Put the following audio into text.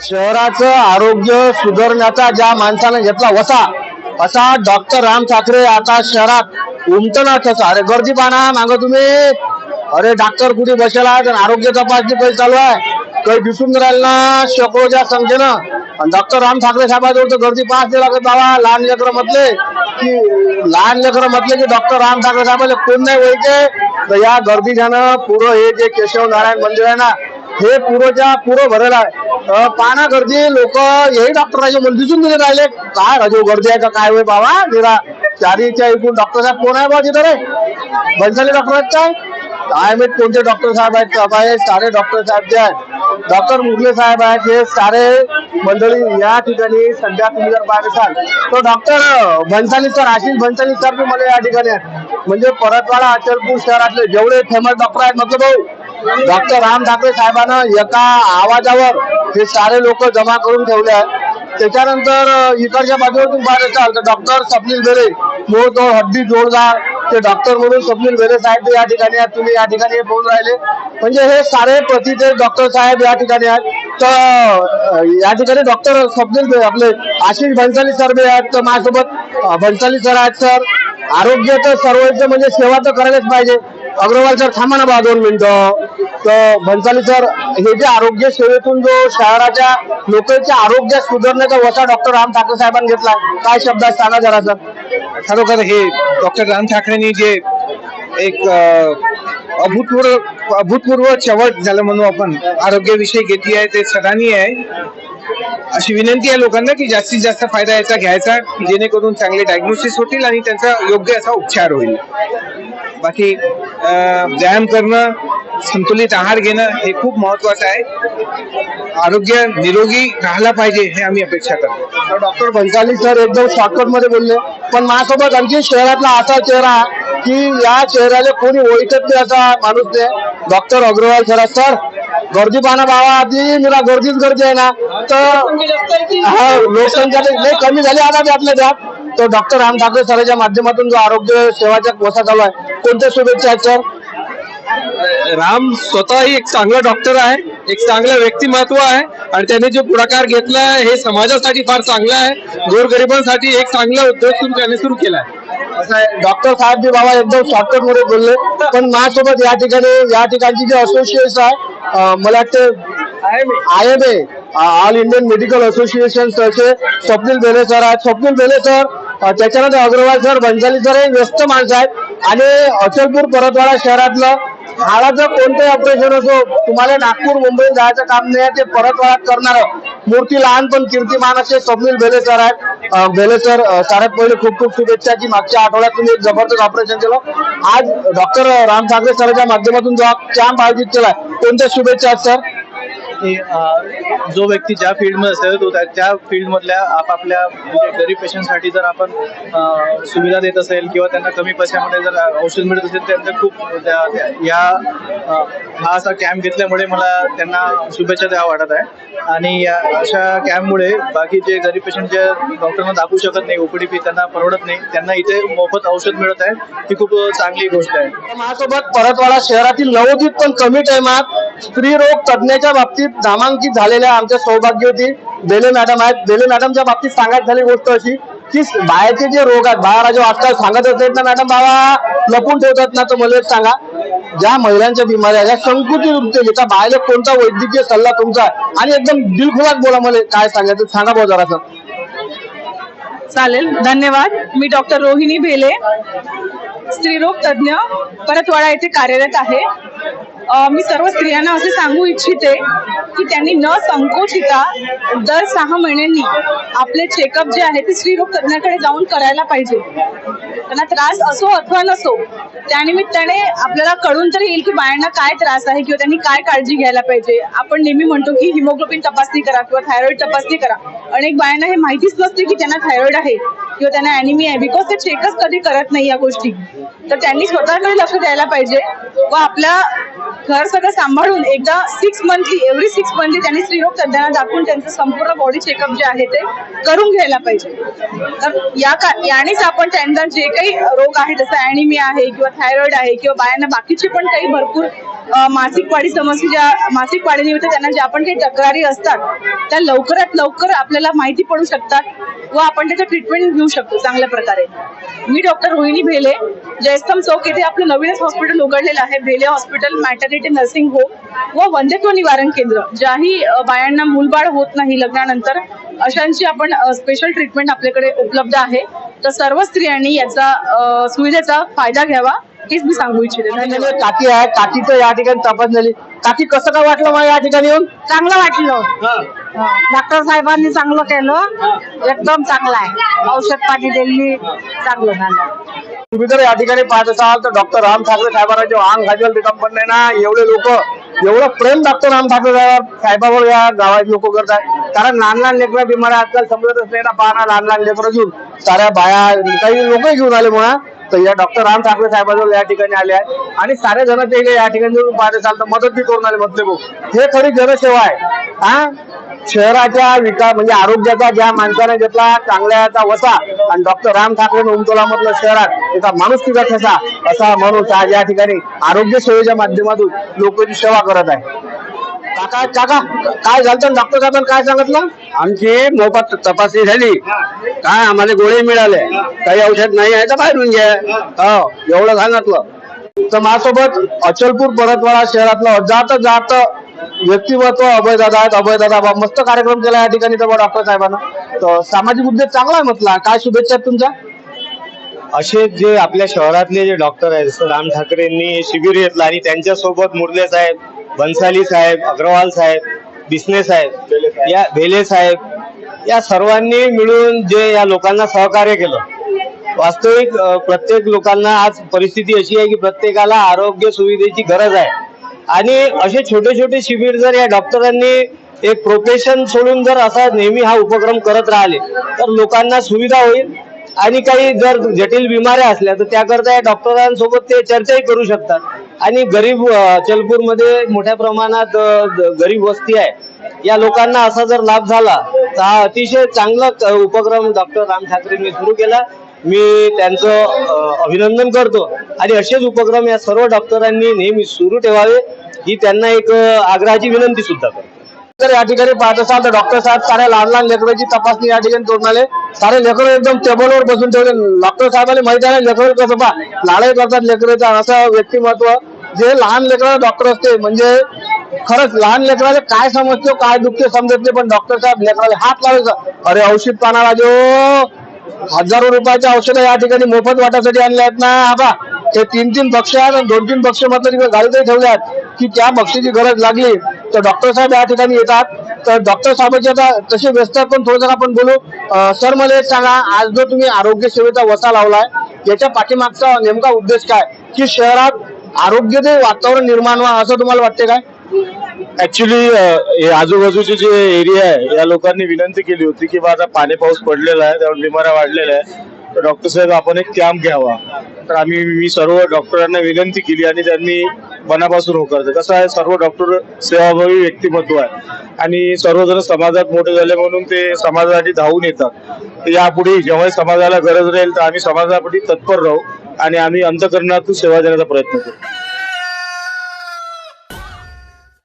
शहराचं आरोग्य सुधारण्याचा ज्या माणसाने घेतला वसा असा डॉक्टर राम ठाकरे आता शहरात उमटणार तसा अरे गर्दी पाना माग तुम्ही. अरे डॉक्टर कुठे बसला आहे? आरोग्य तपासणी काही चालू आहे? काही दिसून राहिल राहिलं ना शकोच्या संख्येनं. आणि डॉक्टर राम ठाकरे साहेबाजवळ तर गर्दी पास नाही लागत बाबा? लहान लेकरं म्हटले की लहान लेकरं म्हटले की डॉक्टर राम ठाकरे साहेबाला कोण नाही व्हायचे तर या गर्दीच्यानं पुरं हे जे केशव नारायण मंदिर आहे ना हे पुरोच्या पुरं भरलं आहे. पाना गर्दी लोक हेही डॉक्टरांचे मुलं दिसून दिले राहिले. काय राजू गर्दी आहे का? काय होय बाबा? निरा चारीच्या एकूण डॉक्टर साहेब कोण आहे बा तिथं रे? बनसाले डॉक्टर आहेत काय? काय माहीत कोणते डॉक्टर साहेब आहेत? का हे सारे डॉक्टर साहेब जे आहेत. डॉक्टर मुगले साहेब आहेत. हे सारे मंडळी या ठिकाणी सध्या तुम्ही जर पाहत असाल तर doctor Bhansali sir Ashish Bhansali sir मला या ठिकाणी म्हणजे परतवाडा अचलपूर शहरातले जेवढे फेमस डॉक्टर आहेत म्हटलं भाऊ डॉक्टर राम ठाकरे साहेबांना एका आवाजावर हे सारे लोक जमा करून ठेवले आहेत. त्याच्यानंतर इकडच्या बाजूवरून तुम्ही पाहत असाल तर डॉक्टर स्वप्नील बेरे मूळ तो हड्डी जोडदार ते डॉक्टर म्हणून स्वप्नील बेरे साहेब या ठिकाणी आहेत. तुम्ही या ठिकाणी बोलून राहिले. म्हणजे हे सारे प्रतिते डॉक्टर साहेब या ठिकाणी आहेत. तर या ठिकाणी डॉक्टर स्वप्नील आपले आशिष भन्साली सर बी आहेत. तर माझ्यासोबत भन्साली सर आहेत सर. आरोग्य तर सर्वांचं म्हणजे सेवा तर करायलाच पाहिजे. अग्रवाल सर थांबा ना बा दोन मिनिटं. तर भन्साली सर हे जे आरोग्य सेवेतून जो शहराच्या लोकांच्या आरोग्य सुधारण्याचा वसा डॉक्टर राम ठाकरे साहेबांनी घेतला काय शब्दात सांगा जरा सर. खरोखर हे डॉक्टर राम ठाकरेंनी जे एक अभूतपूर्व अभूतपूर्व चवट झालं म्हणू आपण आरोग्याविषयी घेतली आहे ते सराहनीय आहे. अशी विनंती आहे लोकांना की जास्तीत जास्त फायदा याचा घ्यायचा जेणेकरून चांगले डायग्नोसिस होतील आणि त्यांचा योग्य असा उपचार होईल. बाकी व्यायाम करणं संतुलित आहार घेणं हे खूप महत्वाचं आहे. आरोग्य निरोगी राहायला पाहिजे हे आम्ही अपेक्षा करतो. डॉक्टर भन्साली सर एकदम शॉर्टकटमध्ये बोलले पण माझ्यासोबत आणखी शहरातला असा चेहरा की या चेहऱ्याला कोणी ओळखत नाही असा माणूस नाही डॉक्टर अग्रवाल सर सर गर्दी पाहना बाबा आधी मला गर्दीच गर्दी आहे ना तर हा, लोकसंख्या लय कमी झाली आता ते आपल्या त्यात. तर डॉक्टर राम ठाकरे सरांच्या माध्यमातून जो आरोग्य सेवाचा कोसा चालू आहे कोणत्या शुभेच्छा आहेत सर राम स्वतःही एक चांगला डॉक्टर आहे एक चांगलं व्यक्तिमत्व आहे आणि त्याने जो पुढाकार घेतला आहे हे समाजासाठी फार चांगलं आहे. गोरगरिबांसाठी एक चांगला उद्योग सुरू त्याने सुरू केला आहे. डॉक्टर साहेबजी बाबा एकदम शॉर्टकटमध्ये बोलले. पण माझ्यासोबत या ठिकाणी या ठिकाणची जे असोसिएशन आहे मला वाटते I M A all Indian medical association तर्फे स्वप्नील बेले सर आहेत. स्वप्नील बेले सर त्याच्यानंतर अग्रवाल सर बंजाली सर हे व्यस्त माणसं आहेत. आणि अचलपूर परतवाडा शहरातलं हाडाचं कोणतंही ऑपरेशन असो तुम्हाला नागपूर मुंबईत जायचं काम नाही ते परत वळात करणार मूर्ती लहान पण कीर्तिमान असे स्वप्नील बेले सर आहेत. अं, बेले सर अं, पहिले खूप खूप शुभेच्छा की मागच्या आठवड्यात तुम्ही एक जबरदस्त ऑपरेशन केलं. आज डॉक्टर राम ठाकरे सरांच्या माध्यमातून जो कॅम्प आयोजित केला कोणत्या शुभेच्छा आहेत सर की, जो व्यक्ती ज्या फील्डमध्ये असेल तो त्या- फील्डमधल्या आपापल्या म्हणजे गरीब पेशंटसाठी जर आपण सुविधा देत असेल किंवा त्यांना कमी पैशामध्ये जर औषध मिळत असेल तर त्यांचं खूप त्या- त्या- या हा असा कॅम्प घेतल्यामुळे मला त्यांना शुभेच्छा द्यावा वाटत आहे. आणि या अशा कॅम्पमुळे बाकी जे गरीब पेशंट जे डॉक्टरना दाखवू शकत नाही ओपीडी फी त्यांना परवडत नाही त्यांना इथे मोफत औषध मिळत आहे ही खूप चांगली गोष्ट आहे. माझ्यासोबत परतवाडा शहरातील नवोदित पण कमी टायमात स्त्री रोग तज्ञाच्या बाबतीत नामांकित झालेल्या आमच्या सौभाग्यवती बेले मॅडम आहेत. बेले मॅडमच्या बाबतीत सांगायची झाली गोष्ट अशी की बाहेरचे जे रोग आहेत बाहेर जो आजकाल सांगत असतात ना मॅडम बाबा लपून ठेवतात ना तर मला एक सांगा. ज्या महिलांच्या बिमाऱ्या आहेत, या संकुचित उपचार बाहेर कोणता वैद्यकीय सल्ला तुमचा आणि एकदम दिलखुलास बोला मला काय सांगायचं सांगा भाऊ जरासं. चालेल. धन्यवाद. मी डॉक्टर रोहिणी भेले स्त्रीरोग तज्ज्ञ परतवाडा येथे कार्यरत आहे. मी सर्व स्त्रियांना असे सांगू इच्छिते की त्यांनी न संकोचिता दर सहा महिन्यांनी आपले चेकअप जे आहे ते स्त्रीरोग तज्ञाकडे जाऊन करायला पाहिजे. त्यांना त्रास असो अथवा नसो त्यानिमित्ताने आपल्याला कळून तर येईल की बायांना काय त्रास आहे किंवा त्यांनी काय काळजी घ्यायला पाहिजे. आपण नेहमी म्हणतो की हिमोग्लोबिन तपासणी करा किंवा थायरॉइड तपासणी करा. अनेक बायांना हे माहितीच नसते की त्यांना थायरॉइड आहे. किंवा त्यांना अॅनिमिया आहे. बिकॉज ते चेकच कधी करत नाही या गोष्टी. तर त्यांनी स्वतःकडे लक्ष द्यायला पाहिजे. व आपला घर सगळं सांभाळून एकदा six monthly every six monthly त्यांनी स्त्रीरोग तज्ञांना दाखवून त्यांचं संपूर्ण बॉडी चेकअप जे आहे ते करून घ्यायला पाहिजे. तर या का यानेच आपण त्यांना जे काही रोग आहे जसं अॅनिमिया आहे किंवा थायरॉइड आहे किंवा बायांना बाकीचे पण काही भरपूर मासिक पाळी समस्या ज्या मासिक पाळीनिमित्त त्यांना ज्या पण काही तक्रारी असतात त्या लवकरात लवकर आपल्याला माहिती पडू शकतात व आपण त्याचं ट्रीटमेंट घेऊ शकतो चांगल्या प्रकारे. मी डॉक्टर रोहिणी भेले. जयस्तम चौक येथे आपलं नवीनच हॉस्पिटल उघडलेलं आहे. भेले हॉस्पिटल मॅटर्निटी नर्सिंग होम व वंध्यत्व निवारण केंद्र ज्याही बायांना मूलबाळ होत नाही लग्नानंतर अशांची आपण स्पेशल ट्रीटमेंट आपल्याकडे उपलब्ध आहे. तर सर्व स्त्रियांनी याचा सुविधेचा फायदा घ्यावा. हेच मी सांगू इच्छिते. धन्यवाद काकी आहे काकीचं या ठिकाणी तपास झाली. काकी कसं काय वाटलं मला या ठिकाणी येऊन? चांगलं वाटलं. डॉक्टर साहेबांनी चांगलं केलं. एकदम चांगलं आहे. औषध पाणी दिली. चांगलं झालं. तुम्ही जर या ठिकाणी पाहत असाल तर डॉक्टर राम ठाकरे साहेबांना जे अंग घालवल कंपनी ना एवढे लोक एवढं प्रेम डॉक्टर राम ठाकरे साहेब- साहेबावर या गावात लोक करतात कारण लहान लहान लेकरं बिमाऱ्या आजकाल समजतच नाही ना पाहणं लहान लहान लेकरं घेऊन साऱ्या बाया काही लोकही घेऊन आले म्हणा. तर या डॉक्टर राम ठाकरे साहेबांजवळ या ठिकाणी आले आहेत. आणि सारे जण ते या ठिकाणी जर पाहत असाल तर मदत बी करून आले म्हटले भाऊ. हे खरी जनसेवा आहे. हा? शहराच्या विकास म्हणजे आरोग्याचा ज्या माणसाने घेतला चांगल्याचा वसा आणि डॉक्टर राम ठाकरे उमटोला मधलं शहरात एका माणूस तिचा ठसा असा माणूस आज या ठिकाणी आरोग्य सेवेच्या माध्यमातून लोकांची सेवा करत आहे. काका काका काय झालं डॉक्टर साहेबांनी काय सांगितलं? आमची मोफत तपासणी झाली. काय आम्हाला गोळे मिळाले. काही औषध नाही आहे तर बाहेरून घ्या. हो एवढं सांगितलं. तर माझ्यासोबत अचलपूर परतवाडा शहरातलं जात जात व्यक्तिमत्व अभयदादा आहेत. अभयदादा बा मस्त कार्यक्रम केला या ठिकाणी तर डॉक्टर साहेबांना. तर सामाजिक उद्योग चांगला आहे म्हटला. काय शुभेच्छा आहेत तुमच्या? असे जे आपल्या शहरातले जे डॉक्टर आहेत जसं राम ठाकरेंनी शिबिर घेतलं आणि त्यांच्यासोबत मुरले साहेब भन्साली साहेब अग्रवाल साहेब बिस्ने साहेब या भेले साहेब या सर्वांनी मिळून जे या लोकांना सहकार्य केलं. वास्तविक प्रत्येक लोकांना आज परिस्थिती अशी आहे की प्रत्येकाला आरोग्य सुविधेची गरज आहे. आणि असे छोटे छोटे शिबिर जर या डॉक्टरांनी एक प्रोफेशन सोडून जर असा नेहमी हा उपक्रम करत राहिले तर लोकांना सुविधा होईल. आणि काही जर जटिल बिमाऱ्या असल्या तर त्याकरता या डॉक्टरांसोबत ते चर्चाही करू शकतात. आणि गरीब अ, चलपूरमध्ये मोठ्या प्रमाणात गरीब वस्ती आहे. या लोकांना असा जर लाभ झाला तर हा अतिशय चांगला उपक्रम डॉक्टर राम ठाकरेंनी सुरू केला. मी त्यांचं अभिनंदन करतो. आणि असेच उपक्रम या सर्व डॉक्टरांनी नेहमी सुरू ठेवावे ही त्यांना एक आग्रहाची विनंती सुद्धा करतो. तर या ठिकाणी पाहत असाल तर डॉक्टर साहेब साऱ्या लहान लहान लेकरांची तपासणी या ठिकाणी करून आले. सारे लेकर एकदम टेबलवर बसून ठेवले. डॉक्टर साहेबांनी माहिती आहे लेकर कसं पा लाडाई करतात लेकरांचा असं व्यक्तिमत्व जे लहान लेकराला डॉक्टर असते म्हणजे खरंच लहान लेकराला काय समजतो काय दुखते समजत नाही पण डॉक्टर साहेब लेकराला हात लावायचा. अरे औषध पाना जो हजारो रुपयाच्या औषधं या ठिकाणी मोफत वाटासाठी आणले आहेत ना. आबा ते तीन तीन पक्ष आहेत आणि दोन तीन पक्ष मात्र तिकडे गाडीतही ठेवले आहेत. की त्या बक्षीची गरज लागली तर डॉक्टर साहेब या ठिकाणी येतात. तर डॉक्टर साहेबांची आता तसे व्यस्त आहेत, पण थोडं आपण बोलू. सर मला एक सांगा आज जो तुम्ही आरोग्य सेवेचा वसा लावलाय याच्या पाठीमागचा नेमका उद्देश काय? की शहरात आरोग्यदायी वातावरण निर्माण व्हा असं तुम्हाला वाटते काय? ऍक्च्युली हे आजूबाजूचे जे एरिया आहे या लोकांनी विनंती केली होती की बा आता पाणी पाऊस पडलेला आहे त्यामुळे बिमाऱ्या वाढलेल्या आहे तर डॉक्टर साहेब आपण एक कॅम्प घ्यावा. तर आम्ही मी सर्व डॉक्टरांना विनंती केली आणि त्यांनी मनापासून होकार कसं आहे सर्व डॉक्टर सेवाभावी व्यक्तिमत्व आहे. आणि सर्वजण समाजात मोठे झाले म्हणून ते समाजासाठी धावून येतात. यापुढे जेव्हा समाजाला गरज राहील तर आम्ही समाजासाठी तत्पर राहू. आणि आम्ही अंतकरणातून सेवा देण्याचा प्रयत्न करू.